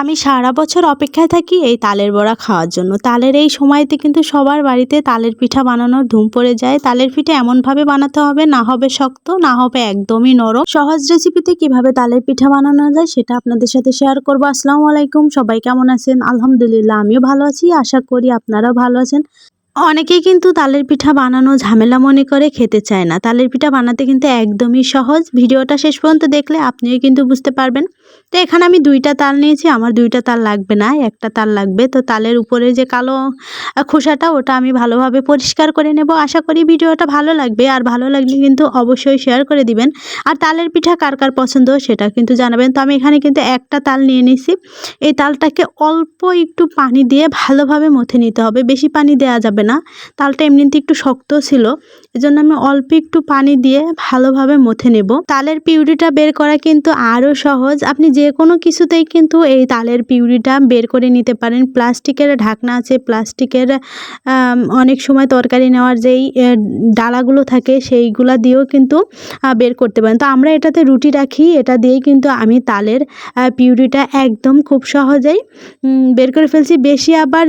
আমি সারা বছর অপেক্ষায় থাকি এই তালের বড়া খাওয়ার জন্য। তালের এই সময়তে কিন্তু সবার বাড়িতে তালের পিঠা বানানোর ধুম পড়ে যায়। তালের পিঠা এমনভাবে বানাতে হবে, না হবে শক্ত, না হবে একদমই নরম। সহজ রেসিপিতে কীভাবে তালের পিঠা বানানো যায় সেটা আপনাদের সাথে শেয়ার করব। আসসালামু আলাইকুম, সবাই কেমন আছেন? আলহামদুলিল্লাহ, আমিও ভালো আছি। আশা করি আপনারাও ভালো আছেন। অনেকেই কিন্তু তালের পিঠা বানানো ঝামেলা মনে করে, খেতে চায় না। তালের পিঠা বানাতে কিন্তু একদমই সহজ। ভিডিওটা শেষ পর্যন্ত দেখলে আপনিও কিন্তু বুঝতে পারবেন। তো এখানে আমি দুইটা তাল নিয়েছি, আমার দুইটা তাল লাগবে না, একটা তাল লাগবে। তো তালের উপরে যে কালো খোসাটা, ওটা আমি ভালোভাবে পরিষ্কার করে নেব। আশা করি ভিডিওটা ভালো লাগবে, আর ভালো লাগলে কিন্তু অবশ্যই শেয়ার করে দিবেন। আর তালের পিঠা কার কার পছন্দ সেটা কিন্তু জানাবেন। তো আমি এখানে কিন্তু একটা তাল নিয়ে নিছি এই তালটাকে অল্প একটু পানি দিয়ে ভালোভাবে মথে নিতে হবে। বেশি পানি দেওয়া যাবে না। তালটা এমনিতে একটু শক্ত ছিল। এজন্য আমি অল্প একটু পানি দিয়ে ভালোভাবে মথে নেব। তালের পিউরিটা বের করা কিন্তু আরও সহজ। আপনি যে কোনো কিছুতেই কিন্তু এই তালের পিউরিটা বের করে নিতে পারেন। প্লাস্টিকের ঢাকনা আছে, প্লাস্টিকের অনেক সময় তরকারি নেওয়ার যেই ডালাগুলো থাকে সেইগুলা দিয়েও কিন্তু বের করতে পারেন। তো আমরা এটাতে রুটি রাখি, এটা দিয়েই কিন্তু আমি তালের পিউরিটা একদম খুব সহজেই বের করে ফেলছি। বেশি আবার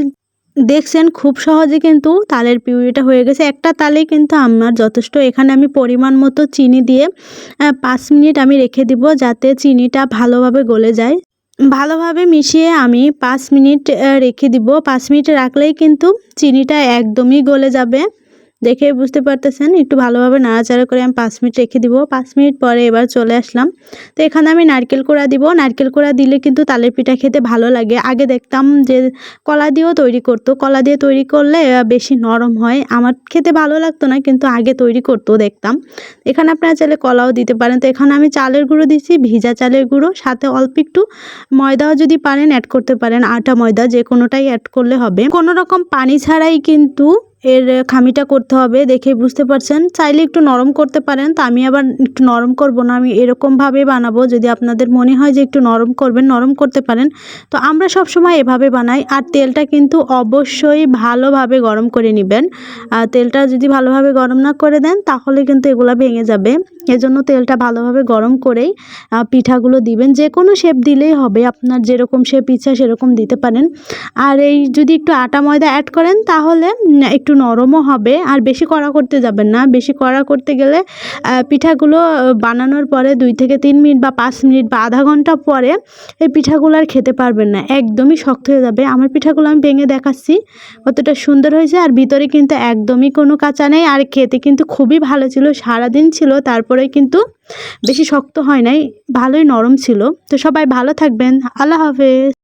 দেখছেন, খুব সহজে কিন্তু তালের পিউরিটা হয়ে গেছে। একটা তালে কিন্তু আমার যথেষ্ট, এখানে আমি পরিমাণ মতো চিনি দিয়ে পাঁচ মিনিট আমি রেখে দিব যাতে চিনিটা ভালোভাবে গলে যায়। ভালোভাবে মিশিয়ে আমি পাঁচ মিনিট রেখে দিব। পাঁচ মিনিট রাখলেই কিন্তু চিনিটা একদমই গলে যাবে। দেখে বুঝতে পারতেছেন, একটু ভালোভাবে নাড়াচাড়া করে আমি পাঁচ মিনিট রেখে দিব। পাঁচ মিনিট পরে এবার চলে আসলাম। তো এখানে আমি নারকেল কোড়া দিব। নারকেল কোড়া দিলে কিন্তু তালের পিঠা খেতে ভালো লাগে। আগে দেখতাম যে কলা দিয়েও তৈরি করতো। কলা দিয়ে তৈরি করলে বেশি নরম হয়। আমার খেতে ভালো লাগতো না, কিন্তু আগে তৈরি করতো, দেখতাম। এখানে আপনারা চাইলে কলাও দিতে পারেন। তো এখানে আমি চালের গুঁড়ো দিচ্ছি ভিজা চালের গুঁড়ো। সাথে অল্প একটু ময়দাও যদি পারেন অ্যাড করতে পারেন। আটা ময়দা যে কোনোটাই অ্যাড করলে হবে। কোনো রকম পানি ছাড়াই কিন্তু এর খামিটা করতে হবে দেখে বুঝতে পারছেন? চাইলে একটু নরম করতে পারেন তো আমি আবার একটু নরম করব না আমি এরকমভাবে বানাবো। যদি আপনাদের মনে হয় যে একটু নরম করবেন নরম করতে পারেন। তো আমরা সব সময় এভাবে বানাই আর তেলটা কিন্তু অবশ্যই ভালোভাবে গরম করে নেবেন। তেলটা যদি ভালোভাবে গরম না করে দেন তাহলে কিন্তু এগুলো ভেঙে যাবে। এজন্য তেলটা ভালোভাবে গরম করেই পিঠাগুলো দিবেন। যে কোনো শেপ দিলেই হবে আপনার যেরকম শেপ ইচ্ছা সেরকম দিতে পারেন। আর এই যদি একটু আটা ময়দা অ্যাড করেন তাহলে উম, একটু নরমও হবে, আর বেশি কড়া করতে যাবেন না। বেশি কড়া করতে গেলে পিঠাগুলো বানানোর পরে দুই থেকে তিন মিনিট বা পাঁচ মিনিট বা আধা ঘণ্টা পরে এই পিঠাগুলো আর খেতে পারবেন না। একদমই শক্ত হয়ে যাবে। আমার পিঠাগুলো আমি ভেঙে দেখাচ্ছি, কতটা সুন্দর হয়েছে। আর ভিতরে কিন্তু একদমই কোনো কাঁচা নেই। আর খেতে কিন্তু খুবই ভালো ছিল, সারাদিন ছিল। তারপরে কিন্তু বেশি শক্ত হয় নাই, ভালোই নরম ছিল। তো সবাই ভালো থাকবেন। আল্লাহ হাফেজ।